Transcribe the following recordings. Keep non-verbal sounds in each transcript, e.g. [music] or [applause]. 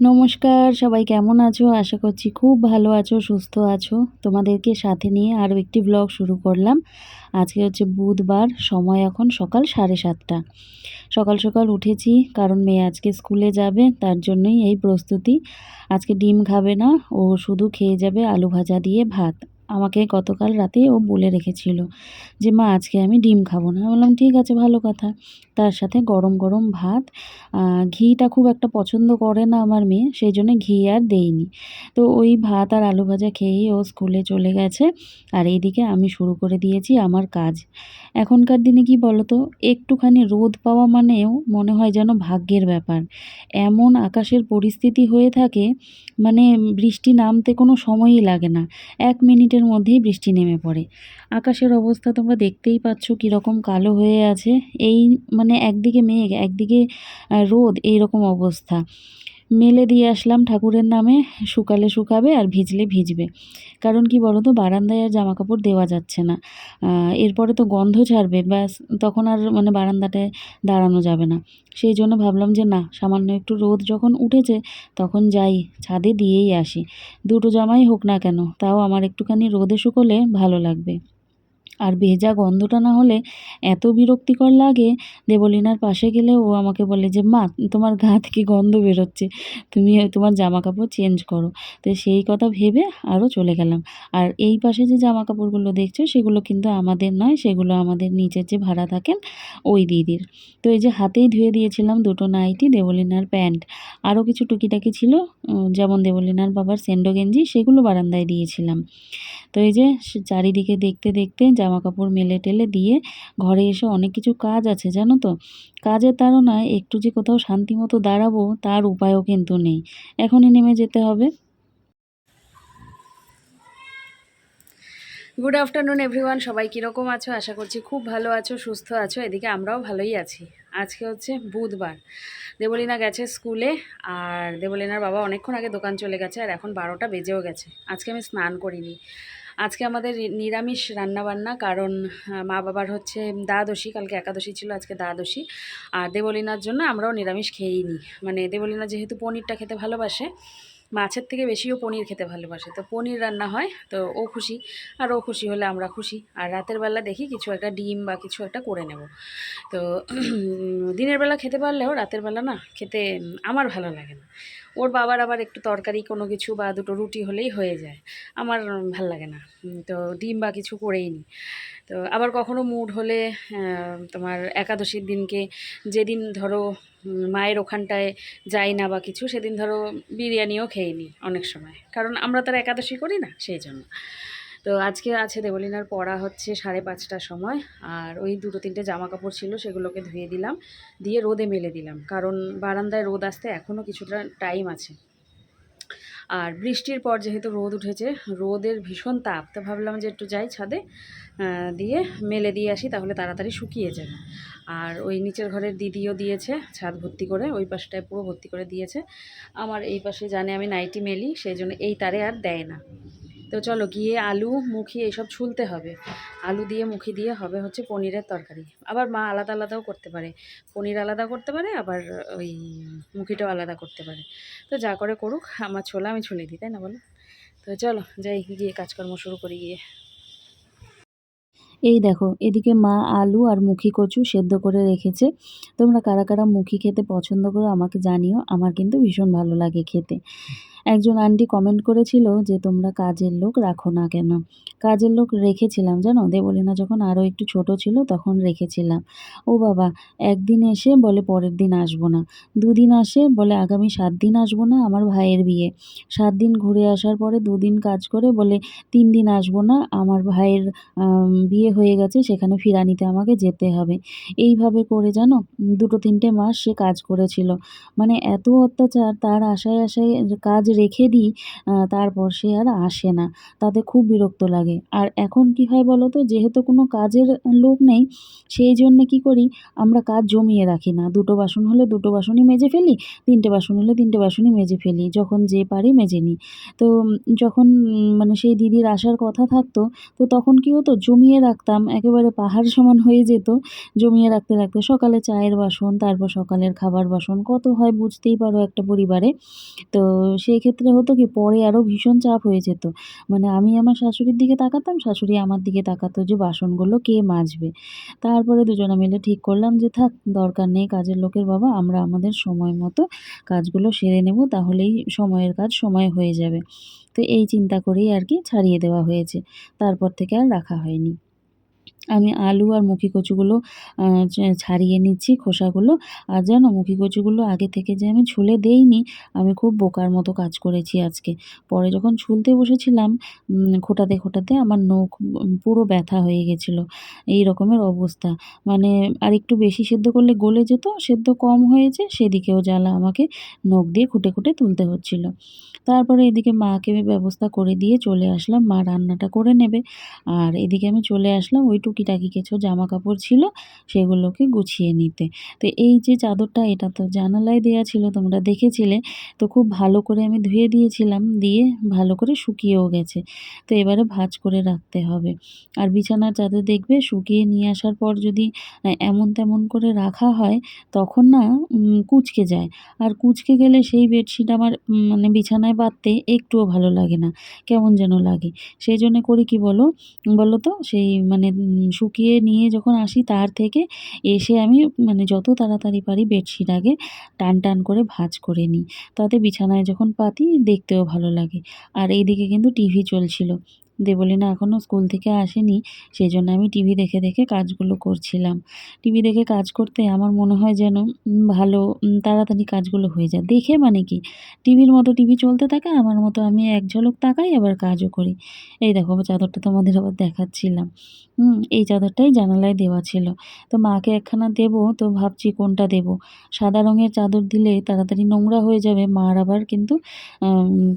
নমস্কার, সবাই কেমন আছো? আশা করছি খুব ভালো আছো, সুস্থ আছো। তোমাদেরকে সাথে নিয়ে আরও একটি ব্লগ শুরু করলাম। আজকে হচ্ছে বুধবার, সময় এখন সকাল সাড়ে সাতটা। সকাল সকাল উঠেছি, কারণ মেয়ে আজকে স্কুলে যাবে, তার জন্যই এই প্রস্তুতি। আজকে ডিম খাবে না, ও শুধু খেয়ে যাবে আলু ভাজা দিয়ে ভাত। আমাকে গতকাল রাতে ও বলে রেখেছিল যে, মা, আজকে আমি ডিম খাব না। বললাম, ঠিক আছে, ভালো কথা। তার সাথে গরম গরম ভাত ঘিটা খুব একটা পছন্দ করে না আমার মেয়ে, সেই জন্য ঘি আর দেইনি। তো ওই ভাত আর আলু ভাজা খেয়েই ও স্কুলে চলে গেছে। আর এইদিকে আমি শুরু করে দিয়েছি আমার কাজ। এখনকার দিনে কি বলতো, একটুখানি রোদ পাওয়া মানেও মনে হয় যেন ভাগ্যের ব্যাপার। এমন আকাশের পরিস্থিতি হয়ে থাকে মানে বৃষ্টি নামতে কোনো সময়ই লাগে না। এক মিনিটের মধ্যেই বৃষ্টি নেমে পড়ে। আকাশের অবস্থা তোমরা দেখতেই পাচ্ছ কীরকম কালো হয়ে আছে। এই মানে একদিকে মেঘ, একদিকে রোদ, এইরকম অবস্থা। মেলে দিয়ে আসলাম ঠাকুরের নামে, শুকালে শুকাবে আর ভিজলে ভিজবে। কারণ কি বলো তো বারান্দায় আর জামা কাপড় দেওয়া যাচ্ছে না। এরপরে তো গন্ধ ছাড়বে, ব্যাস, তখন আর মানে বারান্দাটায় দাঁড়ানো যাবে না। সেই জন্য ভাবলাম যে না, সামান্য একটু রোদ যখন উঠেছে, তখন যাই, ছাদে দিয়েই আসি। দুটো জামাই হোক না কেন, তাও আমার একটুখানি রোদে শুকোলে ভালো লাগবে। আর ভেজা গন্ধটা না হলে এত বিরক্তিকর লাগে। দেবলিনার পাশে গেলে ও আমাকে বলে যে, মা, তোমার গা থেকে গন্ধ বেরোচ্ছে। তুমি তোমার জামা কাপড় চেঞ্জ করো। তো সেই কথা ভেবে আরও চলে গেলাম। আর এই পাশে যে জামা কাপড়গুলো দেখছ, সেগুলো কিন্তু আমাদের নয়, সেগুলো আমাদের নিচের যে ভাড়া থাকেন ওই দিদির। তো এই যে হাতেই ধুয়ে দিয়েছিলাম দুটো নাইটি, দেবলিনার প্যান্ট। আরও কিছু টুকিটাকি ছিল যেমন দেবলিনার বাবার সেন্ডো গেঞ্জি, সেগুলো বারান্দায় দিয়েছিলাম। তো এই যে চারিদিকে দেখতে দেখতে জামা কাপড় মেলে টেলে দিয়ে ঘরে এসে অনেক কিছু কাজ আছে, জানো তো? কাজের তাড়নায় একটু যে কোথাও শান্তি মতো দাঁড়াবো, তার উপায়ও কিন্তু নেই। এখনই নেমে যেতে হবে। গুড আফটারনুন এভরিওয়ান সবাই কীরকম আছো? আশা করছি খুব ভালো আছো, সুস্থ আছো। এদিকে আমরাও ভালোই আছি। আজকে হচ্ছে বুধবার। দেবলিনা গেছে স্কুলে, আর দেবলিনার বাবা অনেকক্ষণ আগে দোকান চলে গেছে, আর এখন বারোটা বেজেও গেছে। আজকে আমি স্নান করিনি। আজকে আমাদের নিরামিষ রান্নাবান্না, কারণ মা বাবার হচ্ছে দ্বাদশী, কালকে একাদশী ছিল, আজকে দ্বাদশী। আর দেবলিনার জন্য আমরাও নিরামিষ খেয়েই নিই মানে দেবলিনা যেহেতু পনিরটা খেতে ভালোবাসে মাছের থেকে বেশিও পনির খেতে ভালোবাসে। তো পনির রান্না হয়, তো ও খুশি। আর ও খুশি হলে আমরা খুশি। আর রাতের বেলা দেখি কিছু একটা ডিম বা কিছু একটা করে নেব। তো দিনের বেলা খেতে পারলেও রাতের বেলা না খেতে আমার ভালো লাগে না। ওর বাবার আবার একটু তরকারি কোনো কিছু বা দুটো রুটি হলেই হয়ে যায়। আমার ভালো লাগে না। তো ডিম বা কিছু করেই নিই তো আবার কখনো মুড হলে তোমার একাদশীর দিনকে যেদিন ধরো মায়ের ওখানটায় যাই না বা কিছু, সেদিন ধরো বিরিয়ানিও খেয়ে নিই অনেক সময়। কারণ আমরা তারা একাদশী করি না সেই জন্য তো আজকে আছে দেবলিনার পড়া হচ্ছে সাড়ে পাঁচটার সময়, আর ওই দুটো তিনটে জামা কাপড় ছিল সেগুলোকে ধুয়ে দিলাম, দিয়ে রোদে মেলে দিলাম। কারণ বারান্দায় রোদ আসতে এখনও কিছুটা টাইম আছে। আর বৃষ্টির পর যেহেতু রোদ উঠেছে, রোদের ভীষণ তাপ, তো ভাবলাম যে একটু যাই ছাদে দিয়ে মেলে দিয়ে আসি, তাহলে তাড়াতাড়ি শুকিয়ে যাবে। আর ওই নিচের ঘরের দিদিও দিয়েছে ছাদ ভর্তি করে, ওই পাশটায় পুরো ভর্তি করে দিয়েছে। আমার এই পাশে জানে আমি নাইটি মেলি, সেই জন্য এই তারে আর দেয় না। তো চলো গিয়ে আলু, মুখি এইসব ছুলতে হবে। আলু দিয়ে, মুখি দিয়ে হবে হচ্ছে পনিরের তরকারি। আবার মা আলাদা আলাদাও করতে পারে। পনির আলাদা করতে পারে, আবার ওই মুখিটাও আলাদা করতে পারে। তো যা করে করুক, আমার ছোলা আমি ছুলে দিই, তাই না বলো? তো চলো, যাই, গিয়ে কাজকর্ম শুরু করি গিয়ে। এই দেখো, এদিকে মা আলু আর মুখি কচু সেদ্ধ করে রেখেছে। তোমরা কারা কারা মুখি খেতে পছন্দ করো আমাকে জানিও, আমার কিন্তু ভীষণ ভালো লাগে খেতে। একজন আন্টি কমেন্ট করেছিল যে, তোমরা কাজের লোক রাখো না কেন? কাজের লোক রেখেছিলাম, জানো? দেবলিনা যখন আরও একটু ছোট ছিল তখন রেখেছিলাম। ও বাবা, একদিন এসে বলে, পরের দিন আসব না। দুদিন আসে? বলে, আগামী সাত দিন আসব না আমার ভাইয়ের বিয়ে। সাত দিন ঘুরে আসার পরে দুদিন কাজ করে বলে, তিন দিন আসব না, আমার ভাইয়ের বিয়ে হয়ে গেছে, সেখানে ফিরানিতে আমাকে যেতে হবে। এইভাবে করে জানো? দুটো তিনটে মাস সে কাজ করেছিল। মানে এত অত্যাচার, তার আশায় আশায় কাজ রেখে দিই তারপর সে আর আসে না। তাতে খুব বিরক্ত লাগে। আর এখন কি হয় বলো তো? যেহেতু কোনো কাজের লোক নেই, সেই জন্যে কি করি? আমরা কাজ জমিয়ে রাখি না। দুটো বাসন হলে দুটো বাসনই মেজে ফেলি, তিনটে বাসন হলে তিনটে বাসনই মেজে ফেলি। যখন যে পারি মেজে নিই। তো যখন মানে সেই দিদির আসার কথা থাকতো, তো তখন কি হতো? জমিয়ে রাখতাম। একেবারে পাহাড় সমান হয়ে যেত। জমিয়ে রাখতে রাখতে সকালে চায়ের বাসন, তারপর সকালের খাবার বাসন, কত হয় বুঝতেই পারো একটা পরিবারে। তো সেই ক্ষেত্রে হতো কি, পরে আরও ভীষণ চাপ হয়ে যেত। মানে আমি আমার শাশুড়ির দিকে তাকাতাম, শাশুড়ি আমার দিকে তাকাতো যে বাসনগুলো কে মাজবে। তারপরে দুজনে মিলে ঠিক করলাম যে, থাক, দরকার নেই, কাজের লোকের বাবা, আমরা আমাদের সময় মতো কাজগুলো সেরে নেব, তাহলেই সময়ের কাজ সময় হয়ে যাবে। তো এই চিন্তা করেই আর কি ছাড়িয়ে দেওয়া হয়েছে। তারপর থেকে আর রাখা হয়নি। আমি আলু আর মুখি কচুগুলো ছাড়িয়ে নিচ্ছি খোসাগুলো। আর জানো, মুখি কচুগুলো আগে থেকে যে আমি ছুলে দেইনি, আমি খুব বোকার মতো কাজ করেছি আজকে। পরে যখন ছুলতে বসেছিলাম খোটাতে খোটাতে আমার নখ পুরো ব্যথা হয়ে গেছিল। এই রকমের অবস্থা। মানে আর একটু বেশি সেদ্ধ করলে গলে যেত, সেদ্ধ কম হয়েছে, সেদিকেও জ্বালা আমাকে নখ দিয়ে খুঁটে খুঁটে তুলতে হচ্ছিল। তারপরে এদিকে মাকে ব্যবস্থা করে দিয়ে চলে আসলাম, মা রান্নাটা করে নেবে। আর এদিকে আমি চলে আসলাম ওই টুকিটাকি কিছু জামা কাপড় ছিল সেগুলোকে গুছিয়ে নিতে। তো এই যে চাদরটা, এটা তো জানালায় দেওয়া ছিল, তোমরা দেখেছিলে। তো খুব ভালো করে আমি ধুয়ে দিয়েছিলাম, দিয়ে ভালো করে শুকিয়েও গেছে। তো এবারে ভাজ করে রাখতে হবে। আর বিছানার চাদর দেখবে, শুকিয়ে নিয়ে আসার পর যদি এমন তেমন করে রাখা হয়, তখন না কুচকে যায়। আর কুচকে গেলে সেই বেডশিট আমার মানে বিছানায় বাঁধতে একটুও ভালো লাগে না। কেমন যেন লাগে। সেই জন্য করি কি বলো বলো তো, সেই মানে শুকিয়ে নিয়ে যখন আসি তার থেকে এসে আমি মানে যত তাড়াতাড়ি পারি বেডশিট আগে টান টান করে ভাঁজ করে নিই। তাতে বিছানায় যখন পাতি দেখতেও ভালো লাগে। আর এইদিকে কিন্তু টিভি চলছিল। দেবলিনা এখনও স্কুল থেকে আসেনি। সেই জন্য আমি টিভি দেখে দেখে কাজগুলো করছিলাম। টিভি দেখে কাজ করতে আমার মনে হয় যেন ভালো তাড়াতাড়ি কাজগুলো হয়ে যায়। দেখে মানে কি? টিভির মতো টিভি চলতে থাকে, আমার মতো আমি এক ঝলক তাকাই, আবার কাজও করি। এই দেখো, চাদরটা তোমাদের আবার দেখাচ্ছিলাম। হুম, এই চাদরটাই জানালায় দেওয়া ছিল। তো মাকে একখানা দেব, তো ভাবছি কোনটা দেব? সাদা রঙের চাদর দিলে তাড়াতাড়ি নোংরা হয়ে যাবে, মার আবার কিন্তু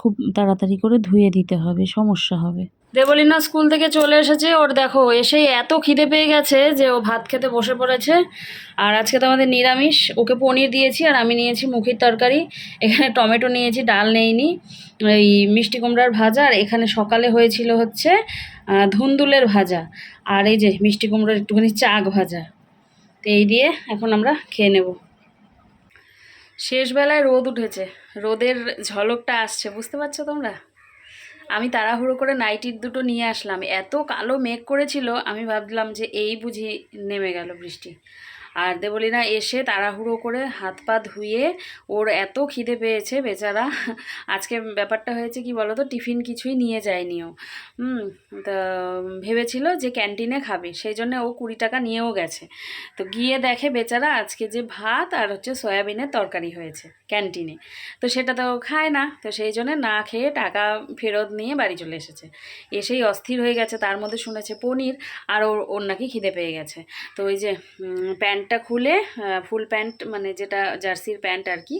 খুব তাড়াতাড়ি করে ধুয়ে দিতে হবে, সমস্যা হবে। দেবলিনা স্কুল থেকে চলে এসেছে। ওর দেখো, এসেই এত খিদে পেয়ে গেছে যে ও ভাত খেতে বসে পড়েছে। আর আজকে তো আমাদের নিরামিষ। ওকে পনির দিয়েছি আর আমি নিয়েছি মুখির তরকারি। এখানে টমেটো নিয়েছি, ডাল নেইনি, এই মিষ্টি কুমড়ার ভাজা। আর এখানে সকালে হয়েছিল হচ্ছে ধুন্দুলের ভাজা। আর এই যে মিষ্টি কুমড়োর একটুখানি চাক ভাজা। তো এই দিয়ে এখন আমরা খেয়ে নেব। শেষবেলায় রোদ উঠেছে। রোদের ঝলকটা আসছে, বুঝতে পারছ তোমরা? আমি তাড়াহুড়ো করে নাইটির দুটো নিয়ে আসলাম। এত কালো মেঘ করেছিল, আমি ভাবলাম যে এই বুঝি নেমে গেল বৃষ্টি। আর দেবলিনা এসে তাড়াহুড়ো করে হাত পা ধুয়ে ওর এত খিদে পেয়েছে বেচারা। আজকে ব্যাপারটা হয়েছে কি বলো তো টিফিন কিছুই নিয়ে যায়নি ও হুম তা ভেবেছিল যে ক্যান্টিনে খাবে সেই জন্য ও কুড়ি টাকা নিয়েও গেছে। তো গিয়ে দেখে বেচারা আজকে যে ভাত আর হচ্ছে সয়াবিনের তরকারি হয়েছে ক্যান্টিনে। তো সেটা তো খায় না তো সেই জন্য না খেয়ে টাকা ফেরত নিয়ে বাড়ি চলে এসেছে। এসেই অস্থির হয়ে গেছে তার মধ্যে শুনেছে পনির আর ওর ওর নাকি খিদে পেয়ে গেছে। তো ওই যে উম, প্যান্টটা খুলে ফুল প্যান্ট মানে যেটা জার্সির প্যান্ট আর কি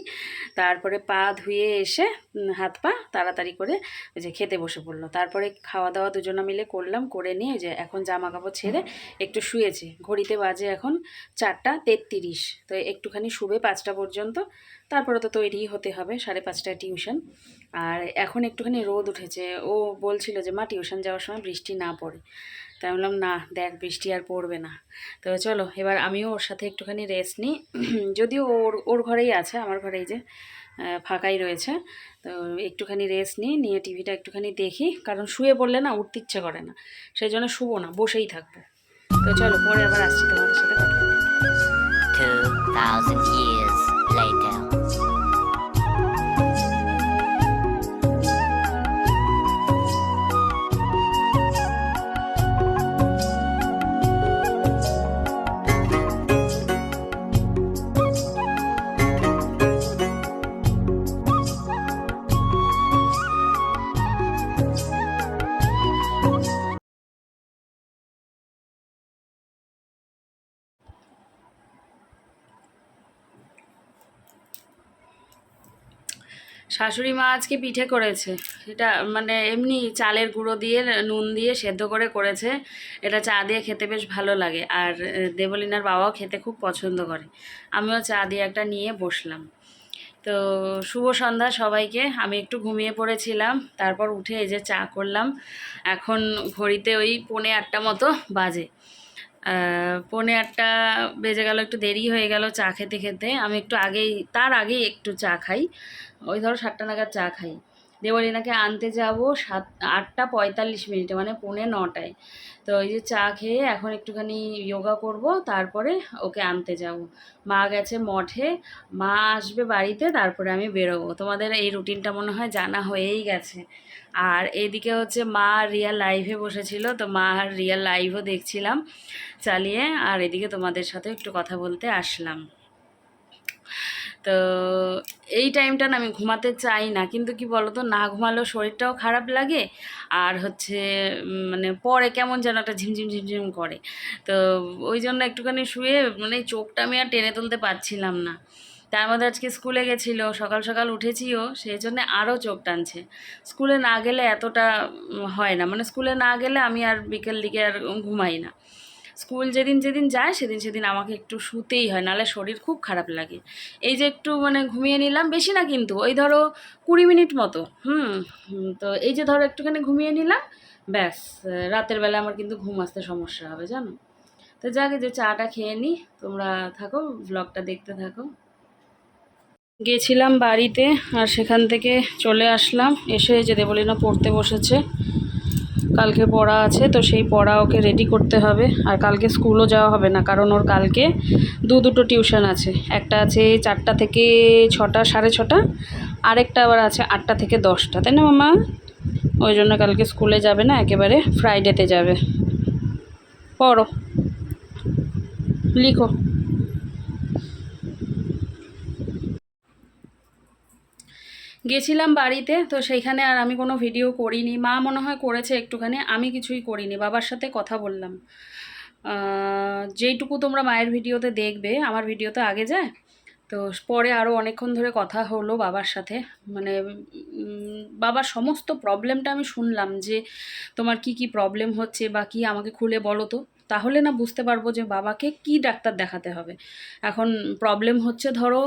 তারপরে পা ধুয়ে এসে হাত পা তাড়াতাড়ি করে ওই যে খেতে বসে পড়ল। তারপরে খাওয়া দাওয়া দুজনে মিলে করলাম করে নিয়ে যে এখন জামা কাপড় ছেড়ে একটু শুয়েছে। ঘড়িতে বাজে এখন চারটা তেত্রিশ তো একটুখানি শুবে পাঁচটা পর্যন্ত তারপরে তো তৈরি হতে হবে সাড়ে পাঁচটায় টিউশন। আর এখন একটুখানি রোদ উঠেছে ও বলছিল যে মা টিউশন যাওয়ার সময় বৃষ্টি না পড়ে। তাই বললাম না দেখ বৃষ্টি আর পড়বে না। তো চলো এবার আমিও ওর সাথে একটুখানি রেস্ট নিই। [clears throat] যদিও ওর ওর ঘরেই আছে আমার ঘরেই যে ফাঁকাই রয়েছে। তো একটুখানি রেস্ট নিই নিয়ে টিভিটা একটুখানি দেখি কারণ শুয়ে পড়লে না উঠতে ইচ্ছে করে না। সেই জন্য শুবো না বসেই থাকব। তো চলো পরে আবার আসছি তোমাদের সাথে কথা বলতে। 2,000 years শাশুড়ি মা আজকে পিঠে করেছে। এটা মানে এমনি চালের গুঁড়ো দিয়ে, নুন দিয়ে সেদ্ধ করে করেছে। এটা চা দিয়ে খেতে বেশ ভালো লাগে। আর দেবলিনার বাবাও খেতে খুব পছন্দ করে। আমিও চা দিয়ে একটা নিয়ে বসলাম। তো, শুভ সন্ধ্যা সবাইকে। আমি একটু ঘুমিয়ে পড়েছিলাম। তারপর উঠে এই যে চা করলাম। এখন ঘড়িতে ওই পৌনে আটটা মতো বাজে। পৌনে আটটা বেজে গেল, একটু দেরি হয়ে গেল চা খেতে খেতে। আমি একটু আগেই, তার আগেই একটু চা খাই। ওই ধরো সাতটা নাগাদ চা খাই। দেবলিনাকে আনতে যাব সাত, আটটা পঁয়তাল্লিশ মিনিটে মানে পৌনে নটায়। তো ওই যে চা খেয়ে এখন একটুখানি যোগা করব, তারপরে ওকে আনতে যাব। মা গেছে মঠে, মা আসবে বাড়িতে, তারপরে আমি বেরোবো। তোমাদের এই রুটিনটা মনে হয় জানা হয়েই গেছে। আর এদিকে হচ্ছে মা রিয়াল লাইভে বসেছিল, তো মা আর রিয়াল লাইভও দেখছিলাম চালিয়ে। আর এদিকে তোমাদের সাথে একটু কথা বলতে আসলাম। তো এই টাইমটা আমি ঘুমাতে চাই না। কিন্তু কি বলতো, না ঘুমালেও শরীরটাও খারাপ লাগে আর হচ্ছে মানে পরে কেমন যেন একটা ঝিমঝিম ঝিমঝিম করে। তো ওই জন্য একটুখানি শুয়ে মানে চোখটা আমি আর টেনে তুলতে পারছিলাম না। তার মধ্যে আজকে স্কুলে গেছিল, সকাল সকাল উঠেছিও সেই জন্য আরও চোখ টানছে। স্কুলে না গেলে এতটা হয় না। মানে স্কুলে না গেলে আমি আর বিকেল দিকে আর ঘুমাই না। স্কুল যেদিন যেদিন যায়, সেদিন সেদিন আমাকে একটু শুতেই হয়, নাহলে শরীর খুব খারাপ লাগে। এই যে একটু মানে ঘুমিয়ে নিলাম, বেশি না কিন্তু, ওই ধরো কুড়ি মিনিট মতো, হুম তো এই যে ধরো একটুখানি ঘুমিয়ে নিলাম, ব্যাস, রাতের বেলা আমার কিন্তু ঘুম আসতে সমস্যা হবে, জানো? তো যাকে যে চাটা খেয়ে নিই তোমরা থাকো ব্লগটা দেখতে থাকো। গেছিলাম বাড়িতে, আর সেখান থেকে চলে আসলাম, এসে যে দেবলিনা পড়তে বসেছে। কালকে পড়া আছে, তো সেই পড়া ওকে রেডি করতে হবে। আর কালকে স্কুলও যাওয়া হবে না, কারণ ওর কালকে দু দুটো টিউশন আছে। একটা আছে চারটা থেকে ছটা, সাড়ে ছটা, আরেকটা আবার আছে আটটা থেকে দশটা। তাই না মামা? ওই জন্য কালকে স্কুলে যাবে না, একেবারে ফ্রাইডেতে যাবে। পড়ো। লিখো। গেছিলাম বাড়িতে, তো সেইখানে আর আমি কোনো ভিডিও করিনি। মা মনে হয় করেছে একটুখানি, আমি কিছুই করিনি, বাবার সাথে কথা বললাম। যেইটুকু তোমরা মায়ের ভিডিওতে দেখবে, আমার ভিডিওতে আগে যায়। তো পরে আরও অনেকক্ষণ ধরে কথা হলো বাবার সাথে। মানে বাবার সমস্ত প্রবলেমটা আমি শুনলাম যে, তোমার কি কি প্রবলেম হচ্ছে বা কি আমাকে খুলে বলো তো। তাহলে না বুঝতে পারব যে বাবাকে কি ডাক্তার দেখাতে হবে। এখন প্রবলেম হচ্ছে ধরো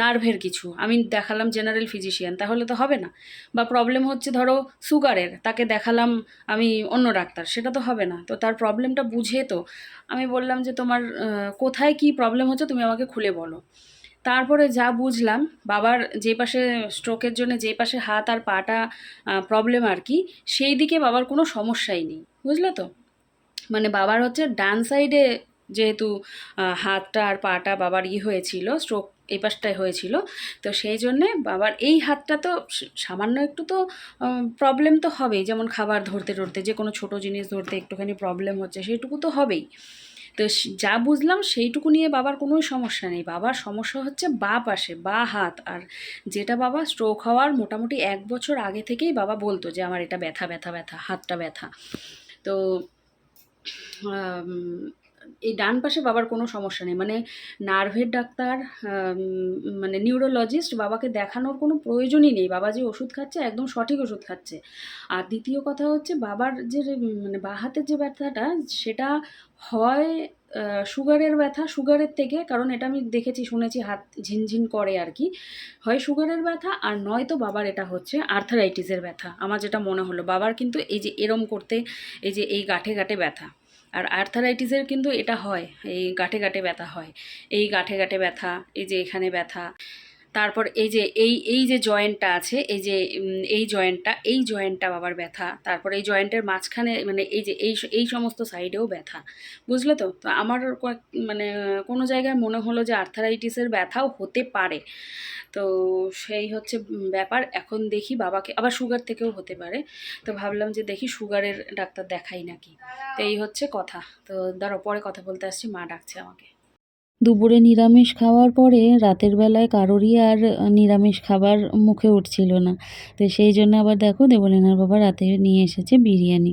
নার্ভের কিছু। আমি দেখালাম জেনারেল ফিজিশিয়ান তাহলে তো হবে না। বা প্রবলেম হচ্ছে ধরো সুগারের, তাকে দেখালাম আমি অন্য ডাক্তার, সেটা তো হবে না। তো তার প্রবলেমটা বুঝে তো আমি বললাম যে তোমার কোথায় কি প্রবলেম হচ্ছে তুমি আমাকে খুলে বলো। তারপরে যা বুঝলাম, বাবার যে পাশে স্ট্রোকের জন্য, যে পাশে হাত আর পাটা প্রবলেম আর কি, সেই দিকে বাবার কোনো সমস্যাই নেই। বুঝলে তো? মানে বাবার হচ্ছে ডান সাইডে যেহেতু হাতটা আর পাটা বাবার ই হয়েছিল স্ট্রোক এই পাশটায় হয়েছিল। তো সেই জন্যে বাবার এই হাতটা তো সামান্য একটু তো প্রবলেম তো হবেই। যেমন খাবার ধরতে ধরতে, যে কোনো ছোটো জিনিস ধরতে একটুখানি প্রবলেম হচ্ছে, সেইটুকু তো হবেই। তো যা বুঝলাম সেইটুকু নিয়ে বাবার কোনোই সমস্যা নেই। বাবার সমস্যা হচ্ছে বা পাশে, বা হাত। আর যেটা বাবা স্ট্রোক হওয়ার মোটামুটি এক বছর আগে থেকেই বাবা বলতো যে, আমার এটা ব্যথা ব্যথা ব্যথা, হাতটা ব্যথা। তো এই ডান পাশে বাবার কোনো সমস্যা নেই। মানে নার্ভের ডাক্তার মানে নিউরোলজিস্ট বাবাকে দেখানোর কোনো প্রয়োজনই নেই। বাবা যে ওষুধ খাচ্ছে, একদম সঠিক ওষুধ খাচ্ছে। আর দ্বিতীয় কথা হচ্ছে বাবার যে মানে বা হাতের যে ব্যথাটা, সেটা হয় সুগারের ব্যথা, সুগারের থেকে। কারণ এটা আমি দেখেছি, শুনেছি, হাত ঝিনঝিন করে আর কি। হয় সুগারের ব্যথা আর নয়তো বাবার এটা হচ্ছে আর্থারাইটিসের ব্যথা। আমার যেটা মনে হলো, বাবার কিন্তু এই যে এরম করতে, এই যে এই গাঁঠে গাঁঠে ব্যথা। আর আর্থারাইটিসের কিন্তু এটা হয়, এই গাঁটে গাঁটে ব্যথা হয়। এই গাঁটে গাঁটে ব্যথা, এই যে এখানে ব্যথা তারপর এই যে, এই এই যে জয়েন্টটা আছে, এই যে এই জয়েন্টটা এই জয়েন্টটা বাবার ব্যথা, তারপর এই জয়েন্টের মাঝখানে মানে এই যে, এই এই সমস্ত সাইডেও ব্যথা, বুঝলে তো? তো আমার মানে কোনো জায়গায় মনে হলো যে আর্থারাইটিসের ব্যথাও হতে পারে। তো সেই হচ্ছে ব্যাপার, এখন দেখি বাবাকে, আবার সুগার থেকেও হতে পারে। তো ভাবলাম যে দেখি সুগারের ডাক্তার দেখাই নাকি। তো এই হচ্ছে কথা। তো ধরো পরে কথা বলতে আসছি, মা ডাকছে আমাকে। দুপুরে নিরামিষ খাওয়ার পরে রাতের বেলায় কারোরই আর নিরামিষ খাবার মুখে উঠছিল না। তো সেই জন্য আবার দেখো দেবলীনার বাবা রাতে নিয়ে এসেছে বিরিয়ানি।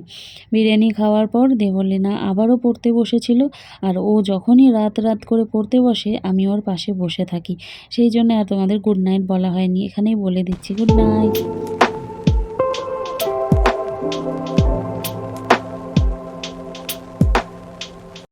বিরিয়ানি খাওয়ার পর দেবলীনা আবারও পড়তে বসেছিল আর ও যখনই রাত রাত করে পড়তে বসে, আমি ওর পাশে বসে থাকি। সেই জন্য আর তোমাদের গুড নাইট বলা হয়নি। এখানেই বলে দিচ্ছি গুড নাইট